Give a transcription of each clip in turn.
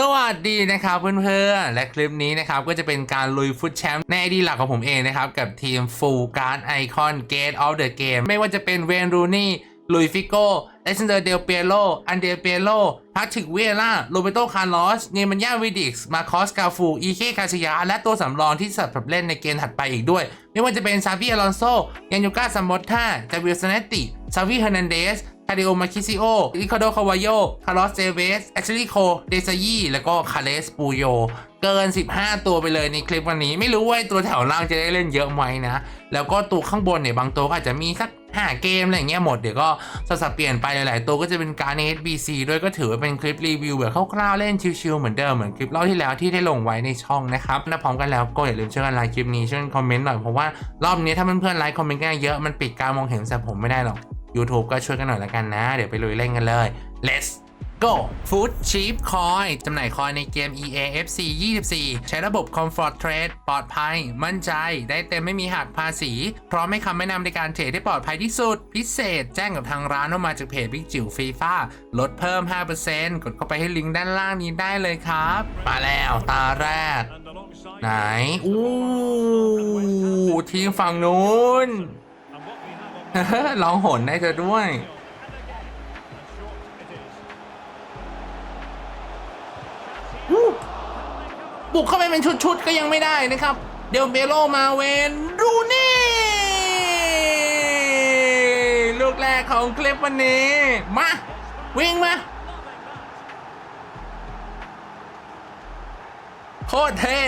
สวัสดีนะครับเพื่อนๆ และคลิปนี้นะครับก็จะเป็นการลุยฟุตแชมป์ในไอดีหลักของผมเองนะครับ กับทีมฟูลการ์ดไอคอนเกตออฟเดอะเกมไม่ว่าจะเป็นเวนรูนี่ลุยฟิโก้เลสเซนเดอร์เดลเปียโลอันเดลเปียโลพาทริกเวล่าโรเบโตคาร์ลอสเนมันยาวิดิกส์มาคอสกาฟู อีเคคาซิยา และตัวสำรองที่สับเล่นในเกมถัดไปอีกด้วย ไม่ว่าจะเป็นซาวิอลอนโซยันยูกาซัมบอตท่าจาวิลสเนตติซาวิเฮอร์นันเดส คาเดโอมาคิซิโอริคาโดคาวาโยคาร์ลอสเซเวสแอชลีโค เดซายีแล้วก็คาเลสปูโย เกิน 15 ตัวไปเลยในคลิปวันนี้ ไม่รู้ว่าตัวแถวล่างจะได้เล่นเยอะไหมนะ แล้วก็ตัวข้างบนเนี่ยบางตัวก็อาจจะมีสัก5เกมอะไรอย่างเงี้ยหมด เดี๋ยวก็สลับเปลี่ยนไปหลาย ๆ ตัวก็จะเป็นการใน HBC ด้วยก็ถือว่าเป็นคลิปรีวิวแบบคร่าว ๆ เล่นชิล ๆ เหมือนเดิม เหมือนคลิปเล่าที่แล้วที่ได้ลงไว้ในช่องนะครับถ้าพร้อมกันแล้วก็อย่าลืมช่วยกันไลค์คลิปนี้ช่วยกันคอมเมนต์หน่อยเพราะว่ารอบนี้ถ้าเพื่อนๆไลค์คอมเมนต์กันเยอะมันปิดการมองเห็นแต่ผมไม่ได้หรอก YouTube ก็ช่วยกันหน่อยละกันนะ เดี๋ยวไปลุยเล่นกันเลย let's go Food Cheap Coin จำหน่ายคอยในเกม EA FC 24 ใช้ระบบ Comfort Trade ปลอดภัย มั่นใจ ได้เต็มไม่มีหักภาษี พร้อมให้คำแนะนำในการเทรดที่ปลอดภัยที่สุด พิเศษแจ้งกับทางร้านว่ามาจากเพจบิ๊กจิ๋วฟีฟ่าลดเพิ่ม 5%กดเข้าไปให้ลิงก์ด้านล่างนี้ได้เลยครับ มาแล้วตาแรก ไหน อู้ทีมฝั่งนู้น ลองหนได้เธอด้วย บุกเข้าไปเป็นชุด ๆ ก็ยังไม่ได้นะครับ เดลเบโลมาเวนรูนี่ ลูกแรกของคลิปวันนี้ มา วิ่งมา โคตรเท่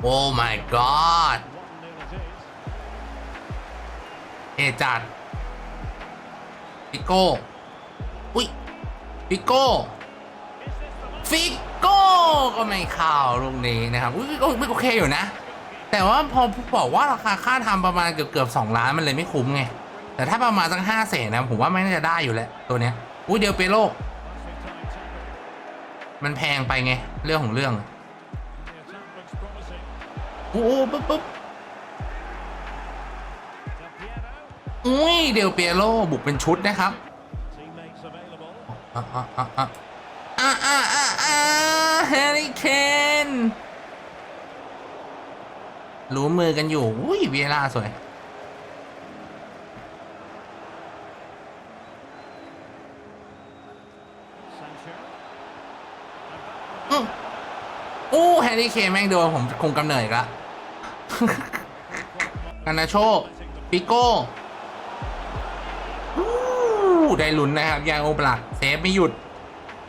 โอ้ my god เอจัดปิโก้ อุ้ยปิโก้ฟิกโก้ก็ไม่เข้าลูกนี้นะครับ อุ้ยก็ไม่โอเคอยู่นะ แต่ว่าพอบอกว่าราคาค่าทำประมาณเกือบเกือบสองล้านมันเลยไม่คุ้มไง แต่ถ้าประมาณสักห้าแสนนะ ผมว่าไม่น่าจะได้อยู่แหละตัวเนี้ย อุ้ยเดียวเปโลมันแพงไปไง เรื่องของเรื่อง โอ้โหปุ๊บปุ๊บ อุ้ยเดลเปียโรบุกเป็นชุดนะครับอาอ่าอาอาแฮร์รี่เคนรู้มือกันอยู่อุ้ยเวลาสวยอู้แฮร์รี่เคนแม่งโดนผมคงกำเนิดละกันนะโชคปิโก้ ได้ลุ้นนะครับยางโอบลักเซฟไม่หยุด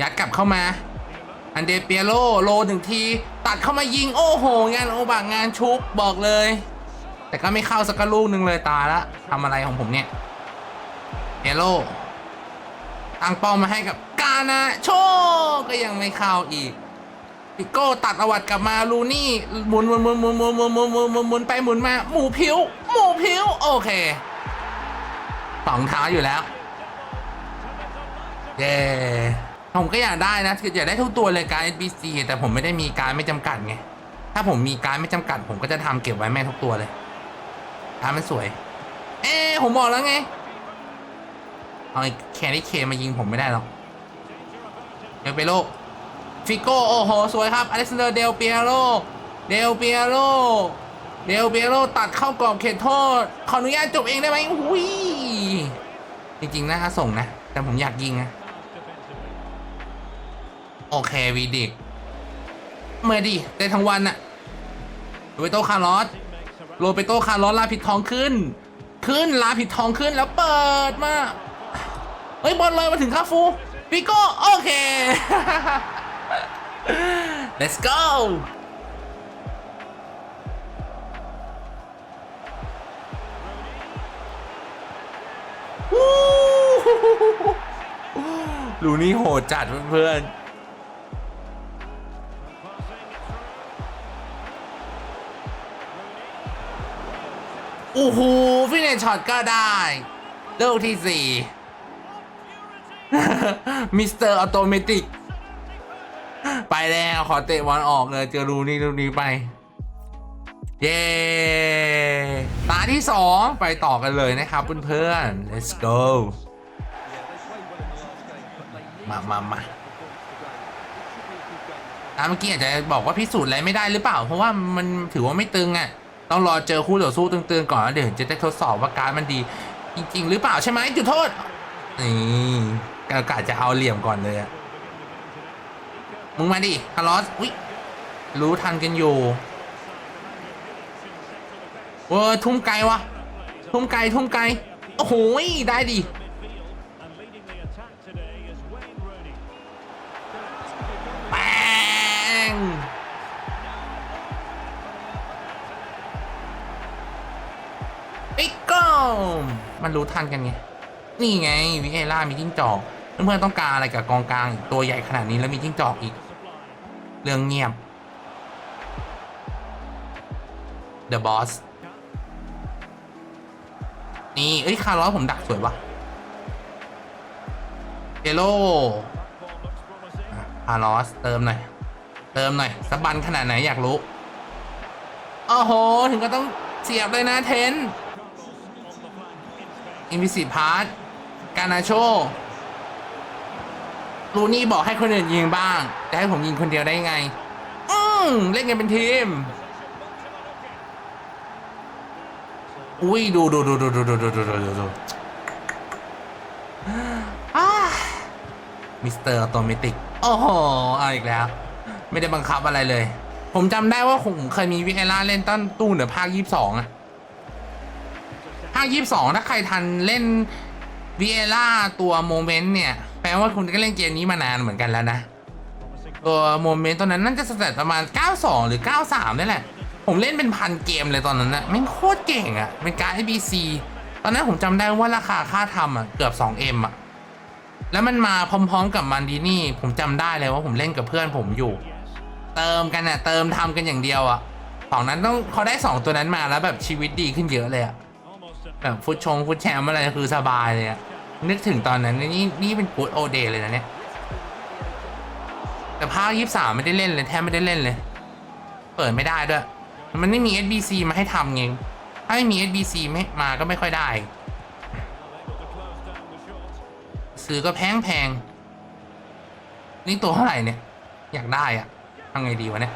ยัดกลับเข้ามา อันเดเปียโลโลหนึ่งที ตัดเข้ามายิงโอ้โห งานโอบากงานชุบบอกเลย แต่ก็ไม่เข้าสักลูกหนึ่งเลยตาละทำอะไรของผมเนี่ยเอโลตั้งเป้ามาให้กับกานาโชก็ยังไม่เข้าอีกปิโก้ตัดอวัดกลับมาลูนี่หมุนหมุนหมุนหมุนหมุนหมุนหมุนหมุนหมุนหมุนไปหมุนมาหมูผิวหมูผิวโอเคสองเท้าอยู่แล้ว เย้ผมก็อยากได้นะคืออยากได้ทุกตัวเลยการ NPC แต่ผมไม่ได้มีการไม่จำกัดไง ถ้าผมมีการไม่จำกัด ผมก็จะทำเก็บไว้แม่ทุกตัวเลยการมันสวย เอ๊ผมบอกแล้วไง เอาไอ้แครี่เคมายิงผมไม่ได้หรอกเดลเปโลฟิโก้โอ้โห สวยครับอเล็กซานเดอร์เดลเปียโรเดลเปียโรเดลเปียโรตัดเข้ากรอบเขตโทษ ขออนุญาตจบเองได้ไหมอุ้ยจริงๆนะส่งนะ แต่ผมอยากยิงนะ โอเควีดิกเมื่อดีได้ทั้งวันอะโรเบโตคาร์ลอสโรเบโตคาร์ลอสลาผิดทองขึ้น ขึ้นลาผิดทองขึ้นแล้วเปิดมา เฮ้ยบอลเลยมาถึงคาฟูปิโก้โอเค let's go ลูนี่โหดจัดเพื่อนๆ อ้โหฟินเนชช็อตก็ได้ลูกที่สี่มิสเตอร์ออโตเมติไปแล้วขอเตะบอลออกเลย เจอรูนี่รูนี้ไป เย้ตาที่สองไปต่อกันเลยนะครับเพื่อนๆ let's go มามามาอะเมื่อกี้อาจจะบอกว่าพิสูจน์อะไรไม่ได้หรือเปล่า เพราะว่ามันถือว่าไม่ตึงอะ ต้องรอเจอคู่ต่อสู้ตึงๆก่อนแล้วเดี๋ยวจะได้ทดสอบว่าการดมันดี จริง ๆ หรือเปล่าใช่ไหมจุดโทษนี่กากาจะเอาเหลี่ยมก่อนเลยอะมึงมาดิคาร์ลอสอุ้ยรู้ทันกันอยู่เออทุ่มไกลวะทุ่มไกลทุ่มไกลโอ้โหได้ดิ มันรู้ทันกันไง นี่ไงวิเอล่ามีจิ้งจอก เพื่อนๆต้องการอะไรกับกองกลางตัวใหญ่ขนาดนี้แล้วมีจิ้งจอกอีก เรื่องเงียบ The Boss นี่เอ้ยคาร์ลอสผมดักสวยวะเอโลคาร์ลอสเติมหน่อย เติมหน่อยสบันขนาดไหนอยากรู้ โอ้โห ถึงก็ต้องเสียบเลยนะเทน อินวิสิพาร์ตกานาโชลูนี่บอกให้คนอื่นยิงบ้าง แต่ให้ผมยิงคนเดียวได้ไง อืมเล่นกันเป็นทีม อุ้ยดูดูดูดูดูดูดูดูดูดูอ่ามิสเตอร์ออโตเมติก โอ้โหเอาอีกแล้ว ไม่ได้บังคับอะไรเลย ผมจำได้ว่าผมเคยมีวิเอล่าเล่นต้นตู้เหนือภาคยี่สิบสองอะ ภายี่สองถ้าใครทันเล่นวีเอล่าตัวโมเมนต์เนี่ย แปลว่าคุณก็เล่นเกมนี้มานานเหมือนกันแล้วนะ ตัวโมเมนต์ตอนนั้นน่าจะสเตตประมาณ 92 หรือ 93 นี่แหละ ผมเล่นเป็นพันเกมเลยตอนนั้นนะไม่งโคตรเก่งอะ่ะ เป็นการ ABC ตอนนั้นผมจำได้ว่าราคาค่าทำอะเกือบ 2M อะ แล้วมันมาพร้อมๆกับมันดีนี่ ผมจำได้เลยว่าผมเล่นกับเพื่อนผมอยู่ เติมกันอะเติมทำกันอย่างเดียวอะสองนั้นต้องเขาได้สองตัวนั้นมาแล้วแบบชีวิตดีขึ้นเยอะเลยอะ แบบฟุตชงฟุตแชมป์อะไรคือสบายเลยอะนึกถึงตอนนั้นนี่นี่เป็นกูดโอเดย์เลยนะเนี่ย แต่ภาคยี่สามไม่ได้เล่นเลย แทบไม่ได้เล่นเลย เปิดไม่ได้ด้วย มันไม่มี SBC มาให้ทำไงถ้าไม่มี SBC ไม่มาก็ไม่ค่อยได้ ซื้อก็แพงแพงนี่ตัวเท่าไหร่เนี่ย อยากได้อะทำไงดีวะเนี่ย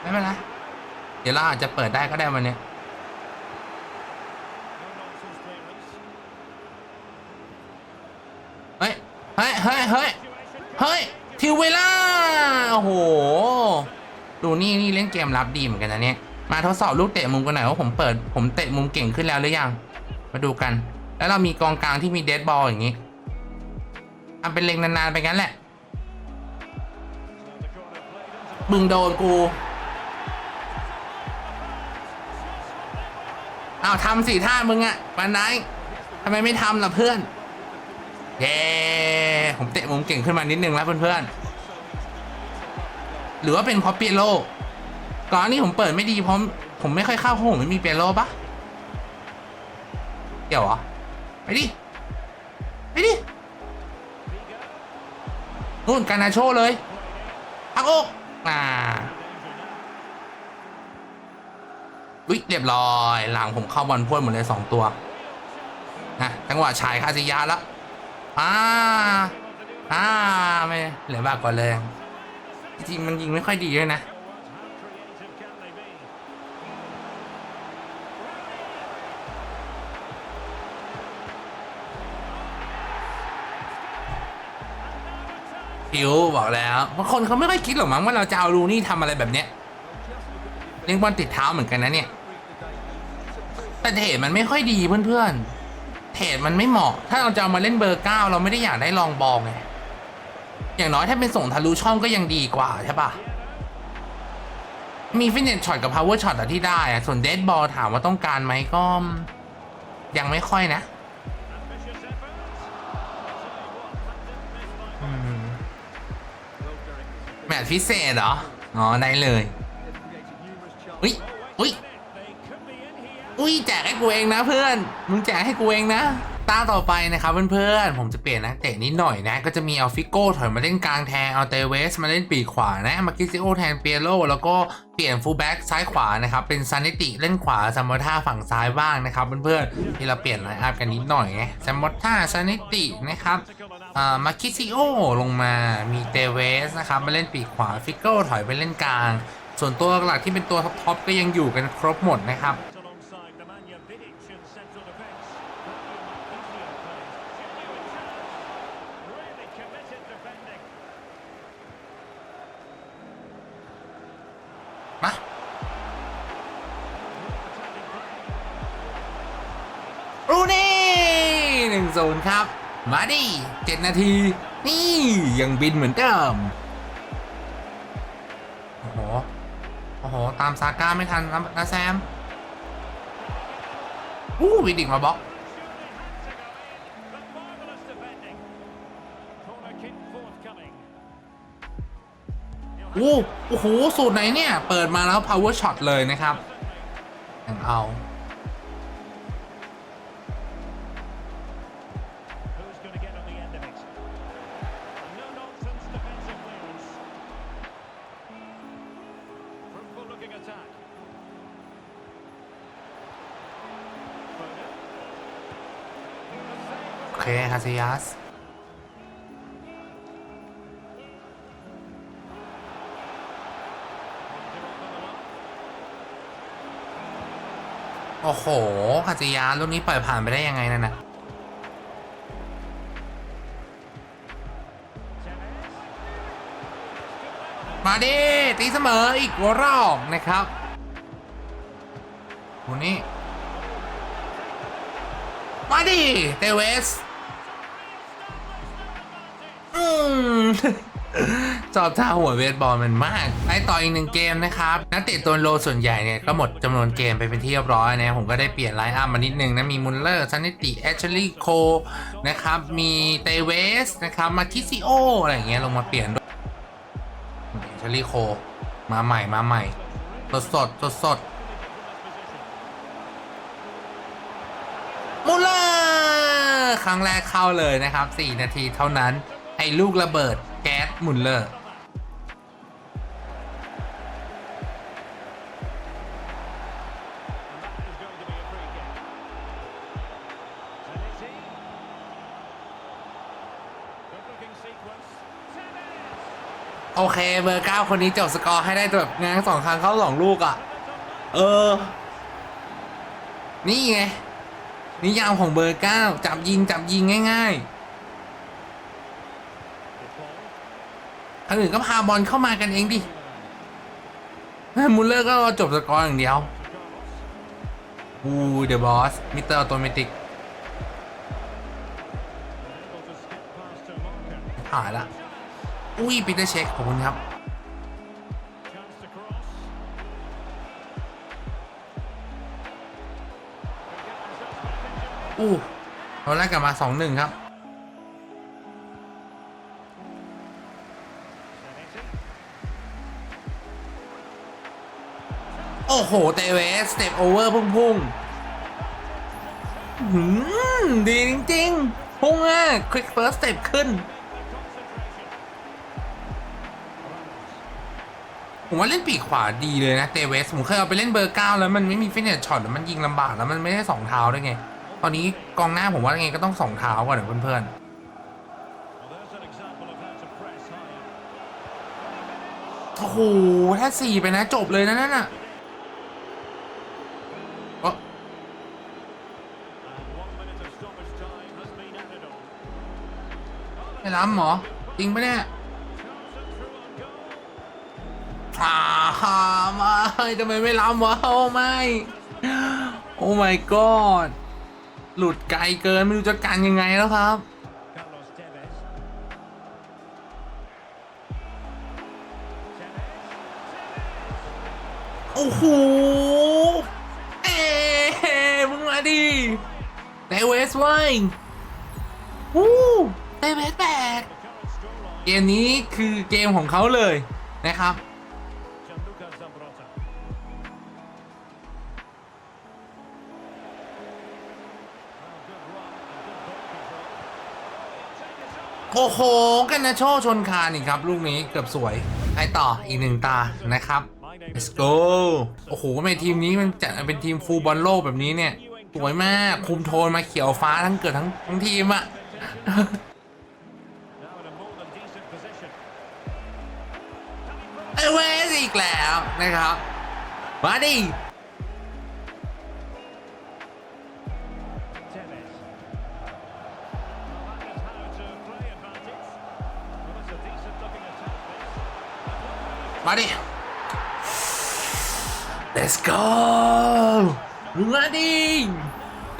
ไม่เป็นไร เดี๋ยวเราอาจจะเปิดได้ก็ได้วันเนี้ยเฮ้ย เฮ้ย เฮ้ย เฮ้ย เฮ้ย ทิวเวล่า โอ้โห ดูนี่นี่เล่นเกมรับดีเหมือนกันนะเนี่ย มาทดสอบลูกเตะมุมกันหน่อยว่าผมเปิดผมเตะมุมเก่งขึ้นแล้วหรือยัง มาดูกัน แล้วเรามีกองกลางที่มีเดดบอลอย่างนี้ทำเป็นเล็งนานๆไปงั้นแหละ มึงโดนกู อาทำสิท่ามึงอะวันไหนทำไมไม่ทำล่ะเพื่อน เย้ผมเตะมุมเก่งขึ้นมานิดนึงแล้วเพื่อนๆหรือว่าเป็นเพราะเปียโลก่อนนี้ผมเปิดไม่ดีเพราะผมไม่ค่อยเข้าเพราะผมไม่มีเปียโลปะเดี๋ยวเหรอไปดิไปดินู่นการนาโชเลยพักอกอ่า วิเรียบร้อย หลังผมเข้าบอลพ่วนหมดเลยสองตัวนะจังหวะชายคาซิยาแล้วอ่าอ่าไม่เหลือบากกว่าเลยจริงมันยิงไม่ค่อยดีด้วยนะผิวบอกแล้วบางคนเขาไม่ค่อยคิดหรอกมั้งว่าเราจะเอาลูนี่ทำอะไรแบบเนี้ยเลี้ยงบอลติดเท้าเหมือนกันนะเนี่ย แต่เทรดมันไม่ค่อยดีเพื่อนๆ เทรดมันไม่เหมาะ ถ้าเราจะเอามาเล่นเบอร์เก้าเราไม่ได้อยากได้ลองบอลไง อย่างน้อยถ้าเป็นส่งทะลุช่องก็ยังดีกว่าใช่ปะมีฟินเนตช็อตกับพาวเวอร์ช็อตที่ได้อะส่วนเดดบอลถามว่าต้องการไหมก็ ยังไม่ค่อยนะแมตช์พิเศษเหรอ อ๋อ ได้เลย อุ้ยอุ้ย อุ้ยแจกให้กูเองนะเพื่อน มึงแจกให้กูเองนะตาต่อไปนะครับเพื่อนๆ ผมจะเปลี่ยนนักเตะนิดหน่อยนะ ก็จะมีเอาฟิโก้ถอยมาเล่นกลางแทน เอาเตเวสมาเล่นปีกขวานะ มากิซิโอแทนเปียโรแล้วก็เปลี่ยนฟูลแบ็กซ้ายขวานะครับ เป็นซานิติเล่นขวาซัมมอท่าฝั่งซ้ายบ้างนะครับเพื่อนๆ ที่เราเปลี่ยนไลน์อัพกันนิดหน่อยไงซัมมอท่าซานิตินะครับอ่ามาคิซิโอลงมา มีเตเวสนะครับมาเล่นปีกขวาฟิกเกิลถอยไปเล่นกลาง ส่วนตัวหลักที่เป็นตัวท็อปๆก็ยังอยู่กันครบหมดนะครับ รูนี่หนึ่งศูนย์ครับ มาดิเจ็ดนาที นี่ยังบินเหมือนเดิมโอ้โหโอ้โห ตามซาก้าไม่ทันนะนะแซมอู้วิดิกมาบล็อกอู้โอ้โห สูตรไหนเนี่ย เปิดมาแล้ว power shot เลยนะครับยังเอา โอเคคาซิยัสโอ้โหคาซิยัสลูกนี้ปล่อยผ่านไปได้ยังไงนั่นนะมาดิตีเสมออีกรอบนะครับคนนี้ มาดิเตเวส จอบท่าหัวเวทบอลมันมากไปต่ออีกหนึ่งเกมนะครับ นักเตะตัวโลส่วนใหญ่เนี่ย ก็หมดจำนวนเกมไปเป็นที่เรียบร้อยนะผมก็ได้เปลี่ยนไลน์อัพมานิดนึงนะ มีมุลเลอร์ซันนิติแอชลีโคนะครับ มีเตเวสนะครับ มาคิซิโอ อะไรอย่างเงี้ยลงมาเปลี่ยนด้วยแอชลีโค มาใหม่มาใหม่ สดสดสดสดมุลเลอร์ครั้งแรกเข้าเลยนะครับ 4 นาทีเท่านั้น ไอ้ลูกระเบิดแก๊สมุลเลอร์โอเคเบอร์เก้าคนนี้จบสกอร์ให้ได้แบบงานสองครั้งเข้าสองลูกอะ่ะ เออ นี่ไงนิยามของเบอร์เก้าจับยิงจับยิงง่าย ๆ คนอื่นก็พาบอลเข้ามากันเองดิมุลเลอร์ก็จบสกอร์อย่างเดียวอูเดอะบอส มิสเตอร์ออโตเมติกผ่านละ อุ้ยปีเตอร์เช็คขอบคุณครับ อู้เราแรกกลับมาสองหนึ่งครับ อ้โห เตเวสสเต็ปโอเวอร์พุ่งพุ่งๆหืมดีจริงๆ พุ่งอะคลิกเฟิร์สสเต็ปขึ้น ผมว่าเล่นปีกขวาดีเลยนะ เตเวส ผมเคยเอาไปเล่นเบอร์เก้าแล้วมันไม่มีฟินเนสช็อตแล้วมันยิงลำบากแล้วมันไม่ได้สองเท้าด้วยไง ตอนนี้กองหน้าผมว่าไงก็ต้องสองเท้าก่อนเดี๋ยวเพื่อนๆโอ้โหถ้าสี่ไปนะจบเลยนะนั่นน่ะ ไม่ล้ำหมอจริงปะเนี่ยอาไม่ทำไมไม่ล้ำวะโอ้ไม่ โอ้ my god หลุดไกลเกิน ไม่รู้จะกันยังไงแล้วครับโอ้โห เอ๊ะมึงมาดิเตเวสไว้ยวู้ เตเวสแบกเกมนี้คือเกมของเขาเลยนะครับ โอ้โห กันนะโชชนคานอีกครับ ลูกนี้เกือบสวยไปต่ออีกหนึ่งตานะครับ let's go โอ้โหทำไมทีมนี้มันจัดเป็นทีมฟูลบอลโลกแบบนี้เนี่ย สวยมาก คุมโทนมาเขียวฟ้าทั้งเกิดทั้งทั้งทีมอะ กแล้วนะครับ มาดิ Tevez. Well, that is how to play advantage. Well, it's a decent looking attack, this. มาดิ let's go มาดิ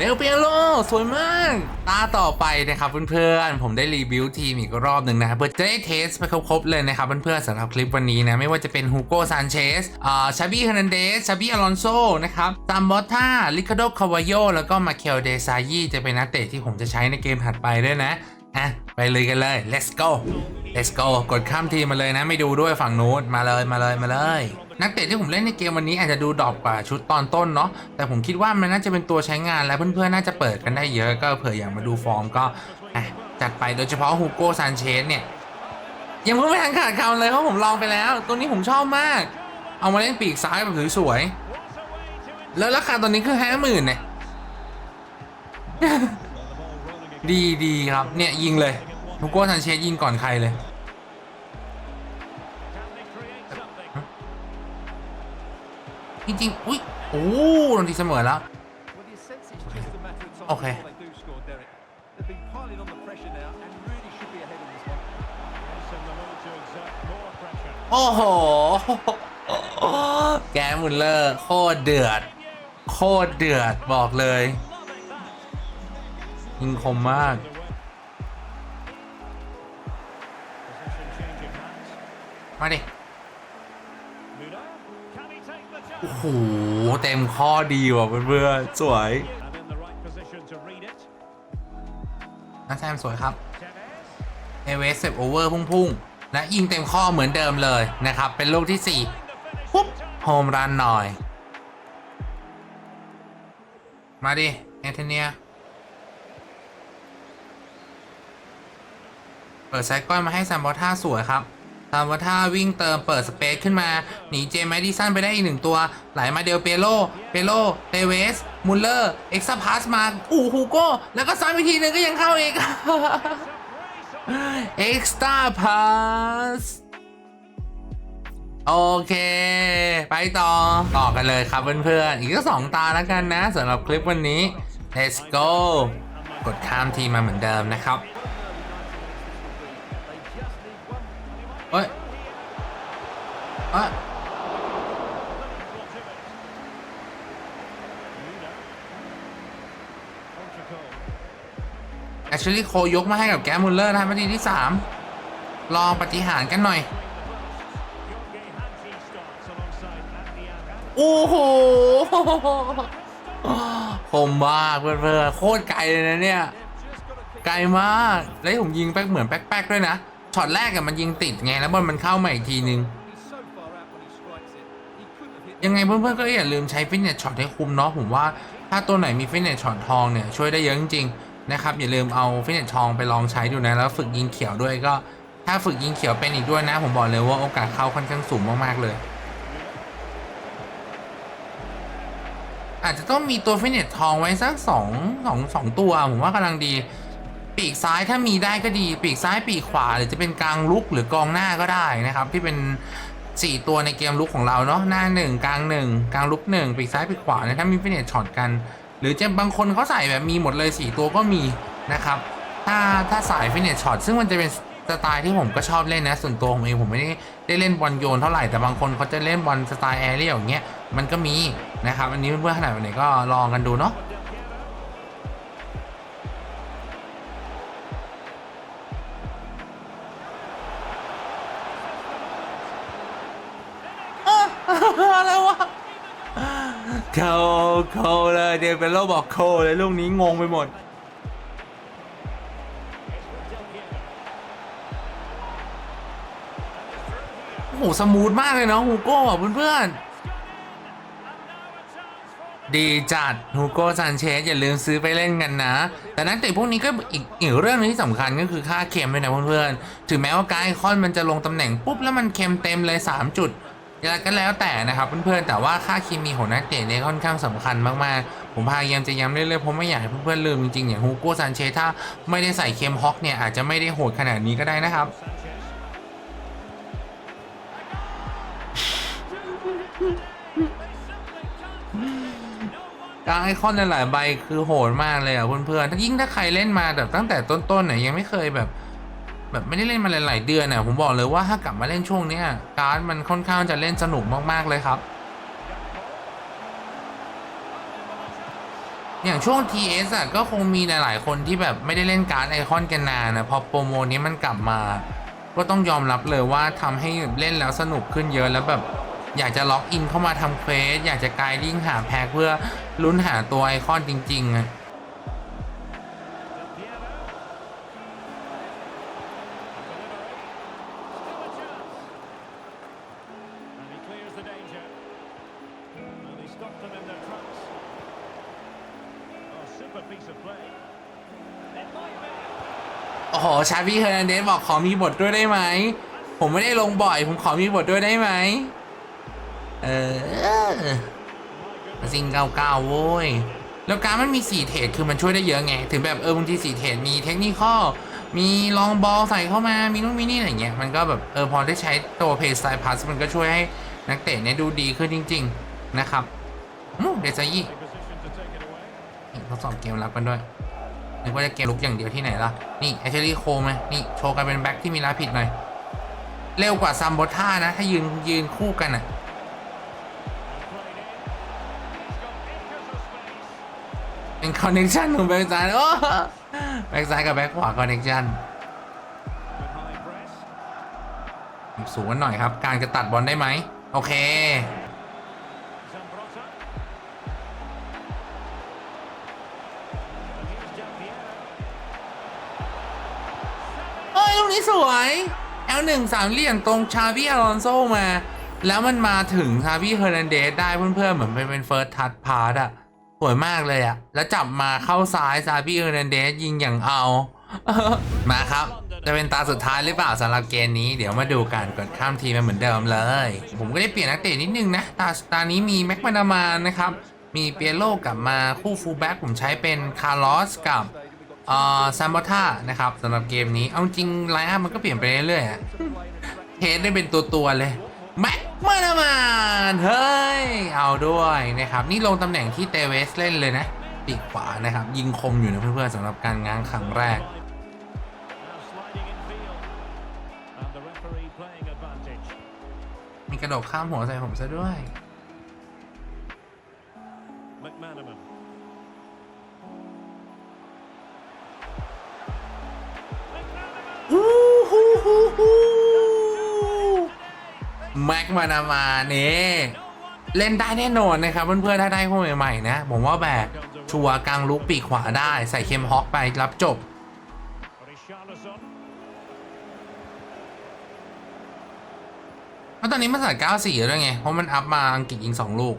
เร็วเปียโลสวยมาก ตาต่อไปนะครับเพื่อนๆ ผมได้รีวิวทีมอีกรอบหนึ่งนะครับเพื่อจะได้เทสไปครบๆเลยนะครับเพื่อนๆสำหรับคลิปวันนี้นะ ไม่ว่าจะเป็นฮูโกซานเชสอ่าชาบี้เฮนันเดสชาบี้อลอนโซนะครับตามบอตท่าลิคาโดคาวาโยแล้วก็มาเคลเดซายีจะเป็นนักเตะที่ผมจะใช้ในเกมถัดไปด้วยนะอะไปเลยกันเลย let's go let's go กดข้ามทีมมาเลยนะ ไม่ดูด้วยฝั่งนู้นมาเลยมาเลยมาเลย นักเตะที่ผมเล่นในเกมวันนี้อาจจะดูดรอปกว่าชุดตอนต้นเนาะแต่ผมคิดว่ามันน่าจะเป็นตัวใช้งานและเพื่อนๆน่าจะเปิดกันได้เยอะก็เผื่ออยากมาดูฟอร์มก็จัดไปโดยเฉพาะฮูโก้ซานเชสเนี่ยยังเพิ่งไม่ทันขาดคำเลยเพราะผมลองไปแล้ว ตัวนี้ผมชอบมาก เอามาเล่นปีกซ้ายแบบสวยๆแล้วราคาตัวนี้คือห้าหมื่นเนี่ยดีดีครับเนี่ยยิงเลย ฮูโก้ซานเชสยิงก่อนใครเลย Can they create something? จริงๆ อุ้ย โอ้โดนทีเสมอแล้ว Well, you sense it's just a matter of time Okay. before they do score, Derek. They've been piling on the pressure now and really should be ahead in this one. Yes, and the will to exert more pressure. โอ้โห แกมุลเลอร์โคตรเดือด โคตรเดือดบอกเลย Loving that. ยิงคมมาก มาดิ Muda. Can he take the โอ้ chance? โห เต็มข้อดีว่ะเพื่อนๆสวย And in the right position to read it. นักแซมสวยครับ Tevez. เอเวสเซฟโอเวอร์พุ่งๆ และยิงเต็มข้อเหมือนเดิมเลยนะครับ เป็นลูกที่ Find the 4 finish ปุ๊บ in time. โฮมรันหน่อย มาดิแอนโทเนียเปิดไซก้อยมาให้ซัมบอท่าสวยครับ ซัมบอท่าวิ่งเติมเปิดสเปซขึ้นมา หนีเจมส์แมดิสันไปได้อีกหนึ่งตัว ไหลมาเดลเปโลเปโลเตเวส มุลเลอร์ เอ็กซ์พาสมาอูฮูโก้ แล้วก็ซ้ำอีกทีหนึ่งก็ยังเข้าอีก เอ็กซ์ตาพาสโอเค ไปต่อ ต่อกันเลยครับเพื่อนๆ อีกก็สองตาแล้วกันนะสำหรับคลิปวันนี้ let's go กดข้ามทีมาเหมือนเดิมนะครับ เฮ้ยอ้ยแอชลีย์โคยกมาให้กับแกมุลเลอร์นะนาทีที่3ลองปฏิหารกันหน่อย โอ้โหคมมากเพื่อนๆโคตรไกลเลยนะเนี่ย ไกลมาก แล้วผมยิงแป๊กเหมือนแป๊กๆด้วยนะ ช็อตแรกอะมันยิงติดไงแล้วบอลมันเข้ามาอีกทีนึง ยังไงเพื่อนๆก็อย่าลืมใช้ฟิตเนสช็อตให้คุ้มเนาะผมว่าถ้าตัวไหนมีฟิตเนสช็อตทองเนี่ยช่วยได้เยอะจริงๆนะครับอย่าลืมเอาฟิตเนสทองไปลองใช้ดูนะแล้วฝึกยิงเขียวด้วยก็ ถ้าฝึกยิงเขียวเป็นอีกด้วยนะ ผมบอกเลยว่าโอกาสเข้าค่อนข้างสูงมากๆเลย อาจจะต้องมีตัวฟิตเนสทองไว้สักสองสองสองตัวผมว่ากำลังดี ปีกซ้ายถ้ามีได้ก็ดี ปีกซ้ายปีกขวาหรือจะเป็นกลางลุกหรือกองหน้าก็ได้นะครับ ที่เป็น 4 ตัวในเกมลุกของเราเนาะหน้า 1 กลาง 1 กลางลุก 1 ปีกซ้ายปีกขวาเนี่ยถ้ามีฟิเนสช็อตกัน หรือจะบางคนเขาใส่แบบมีหมดเลย 4 ตัวก็มีนะครับถ้าถ้าสายฟิเนสช็อตซึ่งมันจะเป็นสไตล์ที่ผมก็ชอบเล่นนะ ส่วนตัวผมเองผมไม่ได้ได้เล่นบอลโยนเท่าไหร่แต่บางคนเขาจะเล่นบอลสไตล์แอเรียลอย่างเงี้ยมันก็มีนะครับอันนี้เพื่อนๆขนาดไหนก็ลองกันดูเนาะ อะไรวะโคโคเลยเดวิลโลบอกโคเลยลูกนี้งงไปหมด โอ้โหสมูทมากเลยเนาะฮูโก้อะเพื่อนๆดีจัดฮูโก้ซานเชสอย่าลืมซื้อไปเล่นกันนะ แต่นักเตะพวกนี้ก็อีกอีกเรื่องหนึงที่สำคัญก็คือค่าเค็มด้วยนะเพื่อนๆ ถึงแม้ว่าการไอคอนมันจะลงตำแหน่งปุ๊บแล้วมันเค็มเต็มเลย 3 จุด ยังไงก็แล้วแต่นะครับเพื่อนๆแต่ว่าค่าเคมีของนักเตะเนี่ยค่อนข้างสำคัญมากๆ ผมพยายามจะย้ำเรื่อยๆเพราะไม่อยากให้เพื่อนๆลืมจริงๆอย่างฮูโก้ซานเชสถ้าไม่ได้ใส่เคมฮอกเนี่ยอาจจะไม่ได้โหดขนาดนี้ก็ได้นะครับการไอคอนหลายๆใบคือโหดมากเลยอะเพื่อนๆยิ่งถ้าใครเล่นมาแบบตั้งแต่ต้นๆเนี่ยยังไม่เคยแบบ แบบไม่ได้เล่นมาหลายๆเดือนน่ะผมบอกเลยว่าถ้ากลับมาเล่นช่วงเนี้ยการ์ดมันค่อนข้างจะเล่นสนุกมากๆเลยครับ อย่างช่วง TS อะก็คงมีหลายๆคนที่แบบไม่ได้เล่นการ์ดไอคอนกันนานนะพอโปรโมนี้มันกลับมา ก็ต้องยอมรับเลยว่าทำให้เล่นแล้วสนุกขึ้นเยอะแล้วแบบอยากจะล็อกอินเข้ามาทำเควสอยากจะไกด์ลิงหาแพ็คเพื่อลุ้นหาตัวไอคอนจริง ๆ ชาพี่เฮอร์นันเดสบอกขอมีบทด้วยได้ไหม ผมไม่ได้ลงบ่อย ผมขอมีบทด้วยได้ไหม เออซิงเก้าเก้าโว้ย แล้วการมันมีสี่เทรดคือมันช่วยได้เยอะไง ถึงแบบเออบางทีสี่เทรดมีเทคนิคอลมีลองบอลใส่เข้ามา มีนู่นมีนี่อะไรเงี้ย มันก็แบบเออพอได้ใช้ตัวเพย์สไตล์พัสมันก็ช่วยให้นักเตะเนี่ยดูดีขึ้นจริง ๆ นะครับอืมเดซายี่ A position to take it away. นี่ทดสอบเกมรับกันด้วย นึกว่าจะเกมลุกอย่างเดียวที่ไหนล่ะ นี่แอชลีโคไหมนี่โชว์กันเป็นแบ็คที่มีรับผิดหน่อย เร็วกว่าซัมโบท่านะ ถ้ายืนยืนคู่กันอะเป็นคอนเน t ชันของแบ็คซ้ายโอ้แบ็คซ้ายกับแบ็คขวาคอนเน t ชันสูงกันหน่อยครับ การจะตัดบอลได้ไหม โอเค นี้สวย L1 สามเหลี่ยมตรงชาบี้อลอนโซมา แล้วมันมาถึงชาบี้เฮอร์นันเดสได้เพื่อนๆเหมือนเป็นเป็นเฟิร์สทัชพาร์ตอะสวยมากเลยอะแล้วจับมาเข้าซ้ายชาบี้เฮอร์นันเดสยิงอย่างเอา มาครับจะเป็นตาสุดท้ายหรือเปล่าสำหรับเกมนี้เดี๋ยวมาดูกันกดข้ามทีมมาเหมือนเดิมเลย ผมก็ได้เปลี่ยนนักเตะนิดนึงนะ ตาตานี้มีแม็กมานามานนะครับ มีเปียโลกลับมาคู่ฟูลแบ็กผมใช้เป็นคาร์ลอสกับ เอ่อซัมบอท่านะครับสำหรับเกมนี้ เอาจริงไลน์อัพมันก็เปลี่ยนไปเรื่อยๆเทสได้เป็นตัวตัวๆเลยแม็กมานามานเฮ้ย เอาด้วยนะครับ นี่ลงตำแหน่งที่เตเวสเล่นเลยนะปีกขวานะครับ ยิงคมอยู่นะเพื่อนๆสำหรับการง้างครั้งแรกมีกระโดดข้ามหัวใส่ผมซะด้วย มานามานี่เล่นได้แน่นอนนะครับเพื่อนๆถ้าได้พวกใหม่ๆนะ ผมว่าแบบชัวร์กลางลุกปีกขวาได้ใส่เคมฮอกไปรับจบเพราะตอนนี้มันใส่94แล้วด้วยไง เพราะมันอัพมาอังกฤษยิง 2 ลูก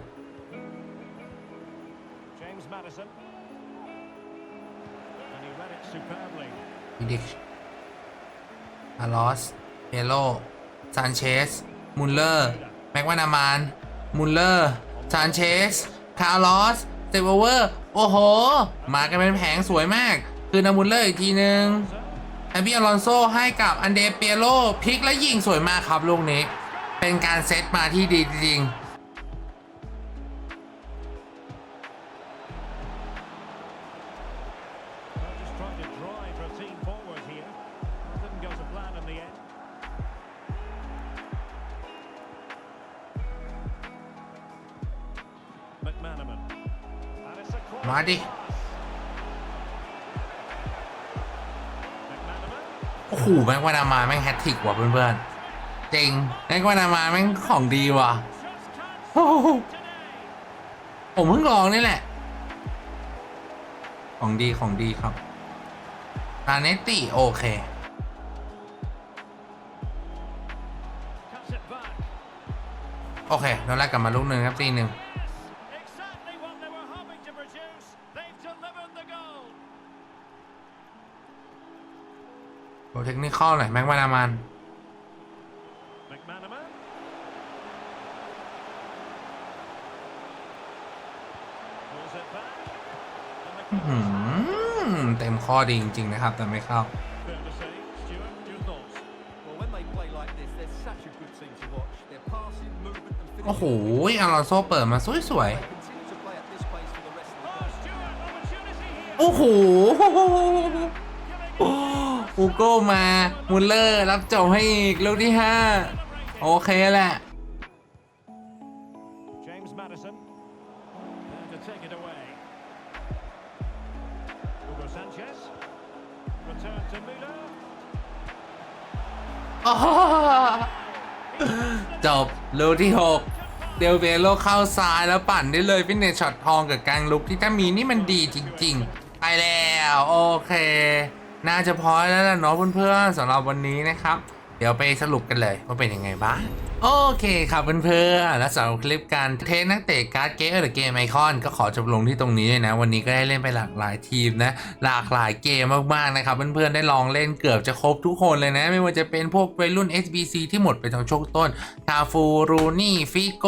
ดิกอาลอสเฮโลซานเชส มุลเลอร์ แม็กวานามาน มุลเลอร์ซานเชสคาร์ลอสเซเวอร์ โอ้โห มากันเป็นแผงสวยมาก คือนามุลเลอร์อีกทีนึงแอบี้อลอนโซให้กับอันเดเปียโลพลิกและยิงสวยมากครับลูกนี้ เป็นการเซตมาที่ดีจริง มาดิ โอ้โหแม็กวานามาแม่งแฮตทริกว่ะเพื่อนๆ จริงแม็กวานามาแม่งของดีว่ะผมเพิ่งลองนี่แหละ ของดีของดีครับตาเนตติโอเคโอเคแล้วแรกกลับมาลูกหนึ่งครับตีหนึ่ง เทคนิคอลหน่อยแม็กวานามัน McManaman. Pulls it back. And the หืมเต็มข้อดีจริง ๆ นะครับ แต่ไม่เข้า Fair to say. Stuart, your thoughts? Well, when they play like this, they're such a good team to watch. Their passing, movement, and โอ้โห finishing. อารอนโซเปิดมาสวย They continue to play at this pace for the rest of the โอ้โห อูโก้มามุลเลอร์รับจบให้อีกลูกที่ 5 โอเคแหละ James Madison. There to take it away. Hugo Sanchez. Return to Müller. อ้อจบลูกที่ 6 เดลเวโลเข้าซ้ายแล้วปั่นได้เลยฟินเนชช็อตทองกับกลางลุกที่ถ้ามีนี่มันดีจริง ๆ ไปแล้ว โอเค น่าจะพอแล้วล่ะเนาะเพื่อนๆสำหรับวันนี้นะครับ เดี๋ยวไปสรุปกันเลยว่าเป็นยังไงบ้าง โอเคครับเพื่อนๆและสำหรับคลิปการเทสนักเตะการ์ดเกมหรือเกมไอคอนก็ขอจบลงที่ตรงนี้เลยนะ วันนี้ก็ได้เล่นไปหลากหลายทีมนะ หลากหลายเกมมากๆนะครับเพื่อนๆได้ลองเล่นเกือบจะครบทุกคนเลยนะ ไม่ว่าจะเป็นพวกวัยรุ่น SBC ที่หมดไปทางช่วงต้นคาฟูรูนี่ฟิโก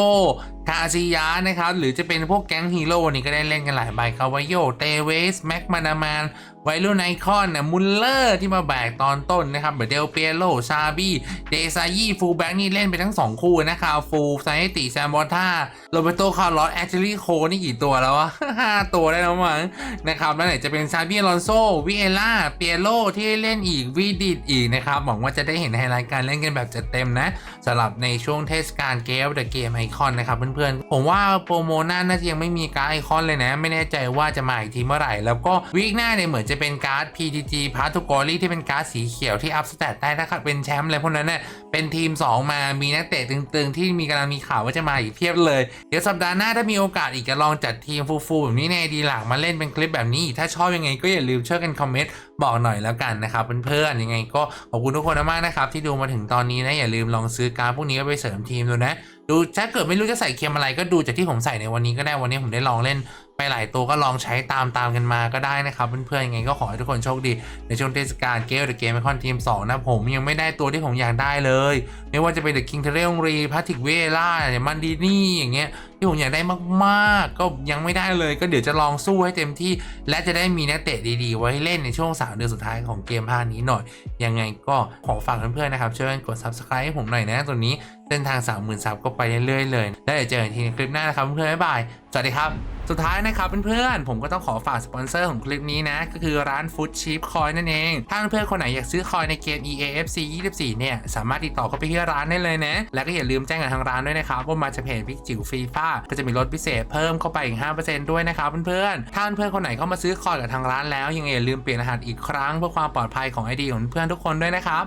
คาซิยานะครับ หรือจะเป็นพวกแก๊งฮีโร่นนี้ก็ได้เล่นกันหลายใบคาวาโยเตเวสแม็กมานามานไวัยรุ่นไอคอนนะมุลเลอร์ที่มาแบกตอนต้นนะครับเบเดลเปียโลซาบีเดซายีฟูแบ็กนี่เล่นไปทั้ง 2 คู่นะคาฟูไซติแซมบอท่าโรเบโตคาร์ลอสแอชลีโคนี่กี่ตัวแล้ววะห้าตัวได้แล้วมั้งนะครับแล้วไหนจะเป็นซาบีอลอนโซวิเอล่าเปียโลที่เล่นอีกวีดิดอีกนะครับหวังว่าจะได้เห็นไฮไลท์การเล่นกันแบบจัดเต็มนะสำหรับในช่วงเทศกาลเกมเดอะเกมไอคอนนะครับเพื่อนๆ ผมว่าโปรโมหน้าน่าจะยังไม่มีการ์ดไอคอนเลยนะ ไม่แน่ใจว่าจะมาอีกทีเมื่อไหร่ แล้วก็วีคหน้าเนี่ยเหมือนจะเป็นการ์ด PTG p a r t u g o r y ที่เป็นการ์ดสีเขียวที่อัพสเตตได้ถ้าเป็นแชมป์อะไรพวกนั้นเนี่ยเป็นทีม 2 มามีนักเตะตึงๆ ที่มีกำลังมีข่าวว่าจะมาอีกเพียบเลย เดี๋ยวสัปดาห์หน้าถ้ามีโอกาสอีกจะลองจัดทีมฟูๆแบบนี้ในดีหลักมาเล่นเป็นคลิปแบบนี้ ถ้าชอบยังไงก็อย่าลืมช่วยกันคอมเมนต์บอกหน่อยแล้วกันนะครับเพื่อนๆยังไงก็ขอบคุณทุกคนมากนะครับที่ดูมาถึงตอนนี้นะอย่าลืมลองซื้อการ์ดพวกนี้ไปเสริมทีมดูนะดูถ้าเกิดไม่รู้จะใส่เค็มอะไรก็ดูจากที่ผมใส่ในวันนี้ก็ได้วันนี้ผมได้ลองเล่น หลายตัวก็ลองใช้ตามตามกันมาก็ได้นะครับเพื่อนๆยังไงก็ขอให้ทุกคนโชคดีในช่วงเทศกาลเกมเดอะเกมไอคอนทีม2นะผมยังไม่ได้ตัวที่ผมอยากได้เลย ไม่ว่าจะเป็นเดอะคิงเทเรลรีพาติกเวล่ามันดีนี่อย่างเงี้ยที่ผมอยากได้มากๆ ก็ยังไม่ได้เลย ก็เดี๋ยวจะลองสู้ให้เต็มที่ และจะได้มีนักเตะดีๆ ไว้เล่นในช่วงสามเดือนสุดท้ายของเกมภาคนี้หน่อย ยังไงก็ขอฝากเพื่อนๆนะครับช่วยกันกด subscribe ให้ผมหน่อยนะตัวนี้เส้นทาง 30,000ซับก็ไปเรื่อยๆเลย แล้วเดี๋ยวเจอกันทีในคลิปหน้านะครับเพื่อนๆบ๊ายบายสวัสดีครับ สุดท้ายนะครับเพื่อนๆ ผมก็ต้องขอฝากสปอนเซอร์ของคลิปนี้นะ ก็คือร้าน Food Cheap Coin นั่นเอง ถ้าเพื่อนๆคนไหนอยากซื้อคอยในเกม EAFC 24 เนี่ย สามารถติดต่อเข้าไปที่ร้านได้เลยนะ แล้วก็อย่าลืมแจ้งกับทางร้านด้วยนะครับ ว่ามาจากเพจพิกจิ๋วฟรีฟ้าก็จะมีลดพิเศษเพิ่มเข้าไปอีก 5%ด้วยนะครับเพื่อนๆ ถ้าเพื่อนๆคนไหนเข้ามาซื้อคอยกับทางร้านแล้วยังอย่าลืมเปลี่ยนรหัสอีกครั้งเพื่อความปลอดภัยของ ID ของเพื่อนๆทุกคนด้วยนะครับ